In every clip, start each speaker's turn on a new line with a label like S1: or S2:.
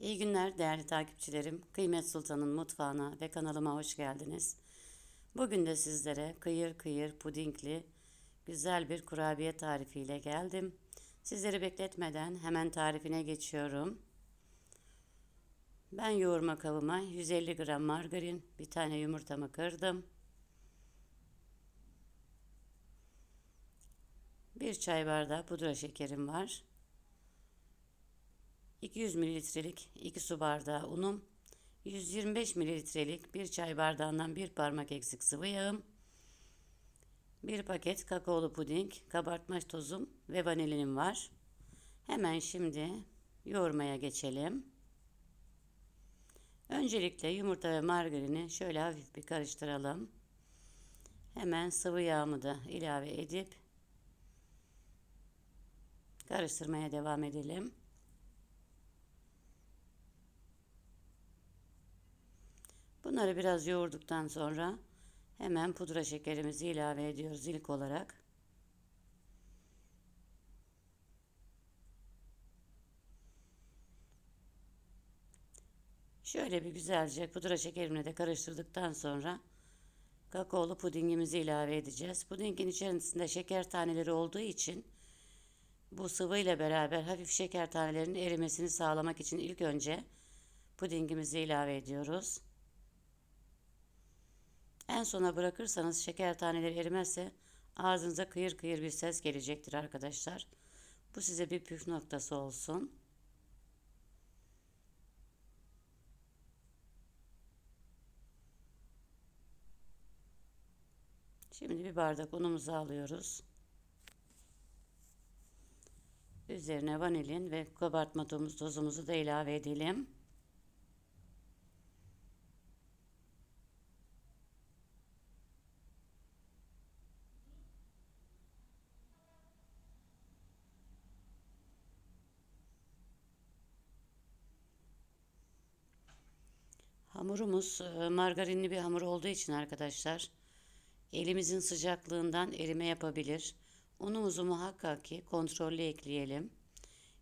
S1: İyi günler değerli takipçilerim. Kıymet Sultan'ın mutfağına ve kanalıma hoş geldiniz. Bugün de sizlere kıyır kıyır pudingli güzel bir kurabiye tarifiyle geldim. Sizleri bekletmeden hemen tarifine geçiyorum. Ben yoğurma kabıma 150 gram margarin, bir tane yumurtamı kırdım. Bir çay bardağı pudra şekerim var. 200 mililitrelik 2 su bardağı unum, 125 mililitrelik bir çay bardağından bir parmak eksik sıvı yağım, bir paket kakaolu puding, kabartma tozum ve vanilinim var. Hemen şimdi yoğurmaya geçelim. Öncelikle yumurta ve margarini şöyle hafif bir karıştıralım. Hemen sıvı yağımı da ilave edip karıştırmaya devam edelim. Bunları biraz yoğurduktan sonra hemen pudra şekerimizi ilave ediyoruz ilk olarak. Şöyle bir güzelce pudra şekerimle de karıştırdıktan sonra kakaolu pudingimizi ilave edeceğiz. Pudingin içerisinde şeker taneleri olduğu için bu sıvı ile beraber hafif şeker tanelerinin erimesini sağlamak için ilk önce pudingimizi ilave ediyoruz. En sona bırakırsanız şeker taneleri erimezse ağzınıza kıyır kıyır bir ses gelecektir arkadaşlar. Bu size bir püf noktası olsun. Şimdi bir bardak unumuzu alıyoruz. Üzerine vanilin ve kabartma tozumuzu da ilave edelim. Hamurumuz e, margarinli bir hamur olduğu için arkadaşlar elimizin sıcaklığından erime yapabilir. Unumuzu muhakkak ki kontrollü ekleyelim.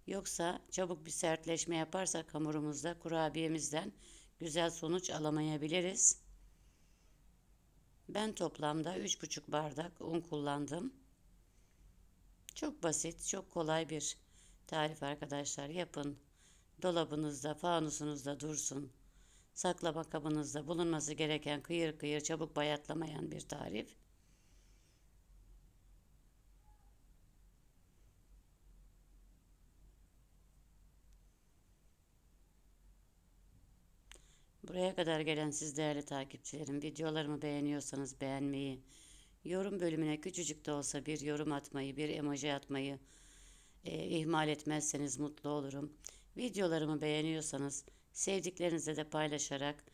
S1: Yoksa çabuk bir sertleşme yaparsak hamurumuzda kurabiyemizden güzel sonuç alamayabiliriz. Ben toplamda 3,5 bardak un kullandım. Çok basit, çok kolay bir tarif arkadaşlar. Yapın. Dolabınızda, fanusunuzda dursun saklama kabınızda bulunması gereken kıyır kıyır çabuk bayatlamayan bir tarif. Buraya kadar gelen siz değerli takipçilerim, videolarımı beğeniyorsanız beğenmeyi, yorum bölümüne küçücük de olsa bir yorum atmayı, bir emoji atmayı e, ihmal etmezseniz mutlu olurum. Videolarımı beğeniyorsanız Sevdiklerinizle de paylaşarak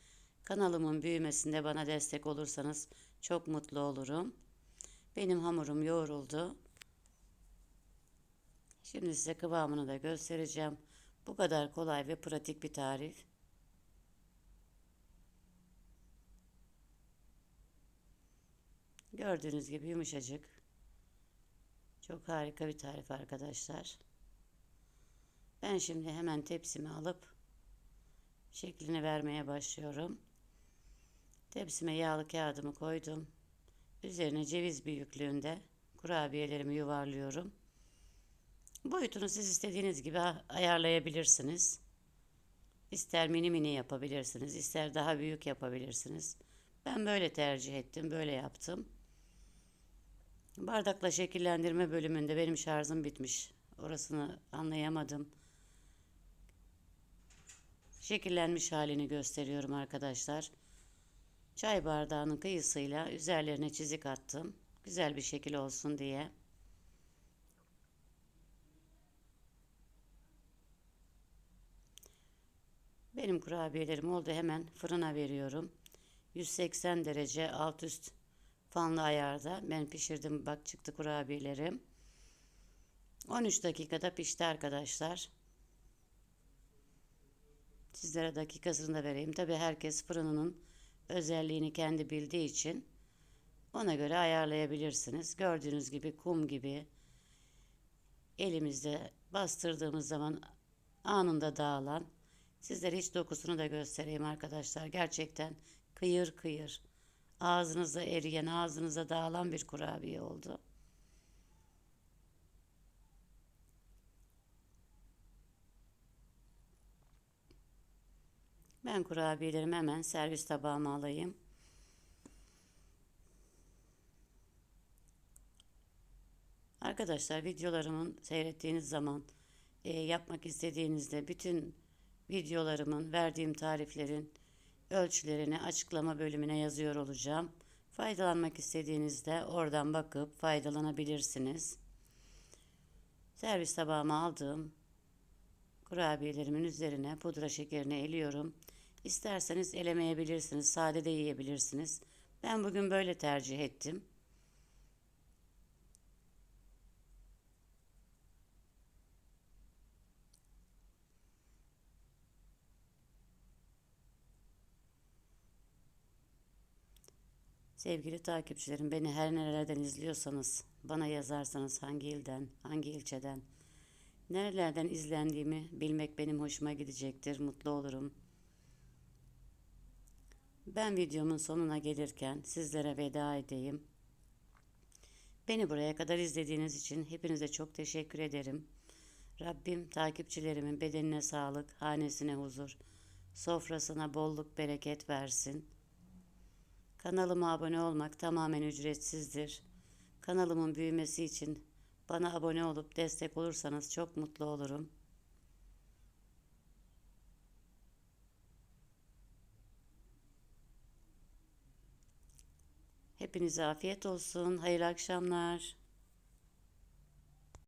S1: kanalımın büyümesinde bana destek olursanız çok mutlu olurum. Benim hamurum yoğruldu. Şimdi size kıvamını da göstereceğim. Bu kadar kolay ve pratik bir tarif. Gördüğünüz gibi yumuşacık. Çok harika bir tarif arkadaşlar. Ben şimdi hemen tepsimi alıp şeklini vermeye başlıyorum. Tepsime yağlı kağıdımı koydum. Üzerine ceviz büyüklüğünde kurabiyelerimi yuvarlıyorum. Boyutunu siz istediğiniz gibi ayarlayabilirsiniz. İster mini mini yapabilirsiniz, ister daha büyük yapabilirsiniz. Ben böyle tercih ettim, böyle yaptım. Bardakla şekillendirme bölümünde benim şarjım bitmiş. Orasını anlayamadım şekillenmiş halini gösteriyorum arkadaşlar. Çay bardağının kıyısıyla üzerlerine çizik attım. Güzel bir şekil olsun diye. Benim kurabiyelerim oldu hemen fırına veriyorum. 180 derece alt üst fanlı ayarda ben pişirdim bak çıktı kurabiyelerim. 13 dakikada pişti arkadaşlar. Sizlere dakikasını da vereyim. Tabi herkes fırınının özelliğini kendi bildiği için ona göre ayarlayabilirsiniz. Gördüğünüz gibi kum gibi elimizde bastırdığımız zaman anında dağılan Sizlere hiç dokusunu da göstereyim arkadaşlar. Gerçekten kıyır kıyır. Ağzınıza eriyen, ağzınıza dağılan bir kurabiye oldu. Ben kurabiyelerimi hemen servis tabağıma alayım. Arkadaşlar videolarımın seyrettiğiniz zaman e, yapmak istediğinizde bütün videolarımın verdiğim tariflerin ölçülerini açıklama bölümüne yazıyor olacağım. Faydalanmak istediğinizde oradan bakıp faydalanabilirsiniz. Servis tabağıma aldığım kurabiyelerimin üzerine pudra şekerini eliyorum. İsterseniz elemeyebilirsiniz, sade de yiyebilirsiniz. Ben bugün böyle tercih ettim. Sevgili takipçilerim, beni her nerelerden izliyorsanız, bana yazarsanız hangi ilden, hangi ilçeden, nerelerden izlendiğimi bilmek benim hoşuma gidecektir, mutlu olurum. Ben videomun sonuna gelirken sizlere veda edeyim. Beni buraya kadar izlediğiniz için hepinize çok teşekkür ederim. Rabbim takipçilerimin bedenine sağlık, hanesine huzur, sofrasına bolluk bereket versin. Kanalıma abone olmak tamamen ücretsizdir. Kanalımın büyümesi için bana abone olup destek olursanız çok mutlu olurum. Hepinize afiyet olsun. Hayırlı akşamlar.